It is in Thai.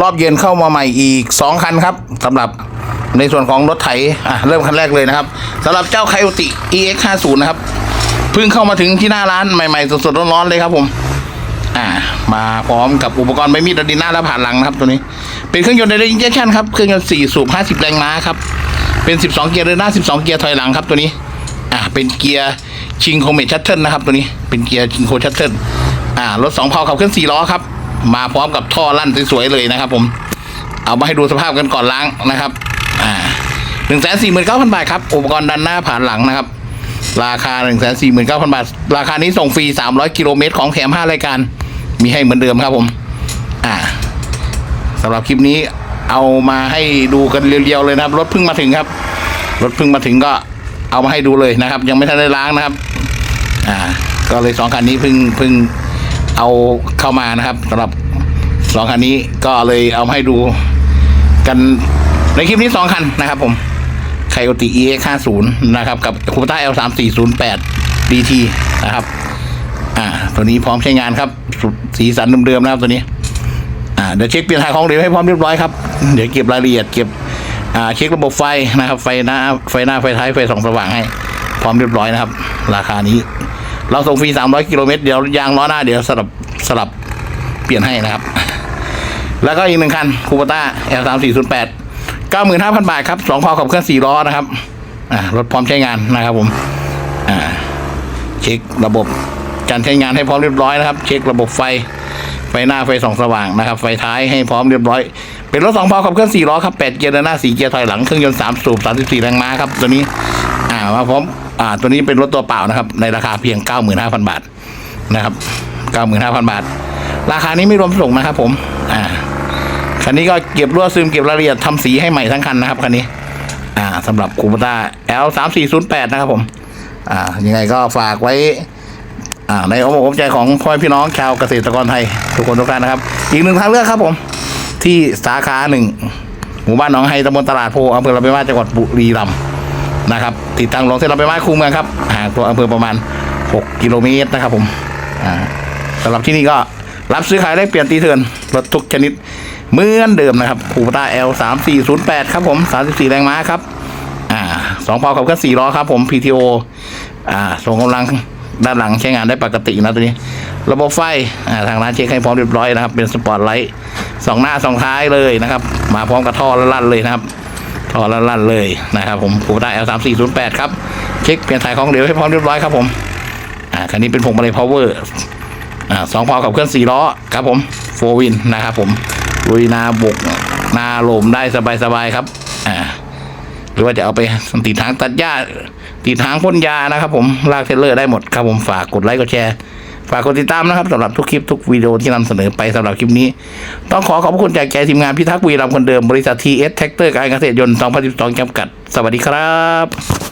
รอบเย็นเข้ามาใหม่อีก 2 คันครับสำหรับในส่วนของรถไถอะเริ่มคันแรกเลยนะครับสำหรับเจ้าไคโอติ EX 5 0นะครับเพิ่งเข้ามาถึงที่หน้าร้านใหม่ๆสดๆร้อนๆเลยครับผมอ่ามาพร้อมกับอุปกรณ์ใบมีดระดินหน้าและผ่านหลังนะครับตัวนี้เป็นเครื่องยนต์ไดเรกอินเจชั่นครับเครื่องยนต์4สูบ50 แรงม้าครับเป็น 12 เกียร์เดินหน้า 12 เกียร์ถอยหลังครับตัวนี้อ่าเป็นเกียร์ชิงโคเมชัตเทิลนะครับตัวนี้เป็นเกียร์ชิงโคชัตเทิลอ่ารถสองเพาขับเคลื่อน4ล้อครับ มาพร้อมกับท่อลั่นสวยๆเลยนะครับ ผม เอามาให้ดูสภาพกันก่อนล้างนะครับ อ่าหนึ่งแสนสี่หมื่นเก้าพันบาทครับอุปกรณ์ดันหน้าผ่านหลังนะครับ ราคาหนึ่งแสนสี่หมื่นเก้าพันบาท ราคานี้ส่งฟรีสามร้อยกิโลเมตรของแถมห้ารายการ มีให้เหมือนเดิมครับผม อ่าสำหรับคลิปนี้เอามาให้ดูกันเรียวๆเลยนะครับ รถเพิ่งมาถึงครับ รถเพิ่งมาถึงก็เอามาให้ดูเลยนะครับ ยังไม่ทันได้ล้างนะครับ อ่า ก็เลยสองคันนี้เพิ่งเพิ่ง เอาเข้ามานะครับสำหรับสองคันนี้ก็เลยเอามาให้ดูกันในคลิปนี้สองคันนะครับ ผมไคโอติ EX 50นะครับ กับคูปต้า L 3 4 0 8 DT นะครับ อ่า ตัวนี้พร้อมใช้งานครับ สีสันเดิมๆนะครับตัวนี้ อ่าเดี๋ยวเช็คเปลี่ยนถ่ายของเหลวให้พร้อมเรียบร้อยครับ เดี๋ยวเก็บรายละเอียดเก็บอ่าเช็คระบบไฟนะครับ ไฟหน้าไฟหน้าไฟท้ายไฟสองสว่างให้ พร้อมเรียบร้อยนะครับ ราคานี้ เราส่งฟรี300กิโลเมตรเดี๋ยวยางล้อหน้าเดี๋ยวสลับสลับเปลี่ยนให้นะครับ แล้วก็อีกหนึ่งคันคูปต้า L 3 4 0 8 95,000บาทครับสองพอขับเคลื่อน4ล้อนะครับอ่ารถพร้อมใช้งานนะครับผมอ่าเช็คระบบการใช้งานให้พร้อมเรียบร้อยนะครับ เช็คระบบไฟไฟหน้าไฟส่องสว่างนะครับ ไฟท้ายให้พร้อมเรียบร้อย เป็นรถสองพอขับเคลื่อน4ล้อครับ8เกียร์เดินหน้า4เกียร์ถอยหลังเครื่องยนต์3สูบ34แรงม้าครับตัวนี้ อ่ามาพร้อมอ่าตัวนี้เป็นรถตัวเปล่านะครับ ในราคาเพียง95,000บาทนะครับ95,000บาท ราคานี้ไม่รวมส่งนะครับ ผม อ่าคันนี้ก็เก็บรั่วซึมเก็บรายละเอียดทำสีให้ใหม่ทั้งคันนะครับคันนี้ อ่าสำหรับคูปต้า L 3 4 0 8นย์แปดนะครับผม อ่า ยังไงก็ฝากไว้ อ่า ในอ้อมอกอ้อมใจของพ่อพี่น้องชาวเกษตรกรไทย ทุกคนทุกท่านนะครับ อีกหนึ่งทางเลือกครับผม ที่สาขาหนึ่งหมู่บ้านหนองไฮตำบลตลาดโพอำเภอลำปางมาจังหวัดบุรีรัมย์นะครับ ติดตั้งลงเส้นลำปางมาคูเมืองครับห่างตัวอำเภอประมาณ 6 กิโลเมตรนะครับผมสำหรับที่นี่ก็รับซื้อขายได้เปลี่ยนตีเถื่อนรถทุกชนิดเหมือนเดิมนะครับคูปต้า L 3 4 0 8ครับผม 34 แรงม้าครับอ่าสองพอขับเคลื่อนสี่ล้อครับผม PTO อ่าส่งกำลังด้านหลังใช้งานได้ปกตินะตัวนี้ ระบบไฟอ่าทางร้านเช็คให้พร้อมเรียบร้อยนะครับ เป็นสปอร์ตไลท์ สองหน้าสองท้ายเลยนะครับ มาพร้อมกับท่อลั่นเลยนะครับท่อลั่นเลยนะครับ ผมคูปต้ L 3 4 0 8ครับเช็คเปลี่ยนถ่ายของเหลวให้พร้อมเรียบร้อยครับผมอ่าคันนี้เป็นพวงมาลัย power อ่าสองพอขับเคลื่อนสี่ล้อครับผมโฟวินนะครับผมลุยนาบกนาลมได้สบายๆครับอ่าหรือว่าจะเอาไปติดทางตัดหญ้าติดทางพ่นยานะครับผมลากเทเลอร์ได้หมดครับผมฝากกดไลค์กดแชร์ ฝากกดติดตามนะครับสำหรับทุกคลิปทุกวิดีโอที่นำเสนอไปสำหรับคลิปนี้ ต้องขอขอบคุณจากใจทีมงานพิทักษ์วีรำคนเดิมบริษัททีเอสแท็กเตอร์การเกษตรยนต์ 2012จำกัด สวัสดีครับ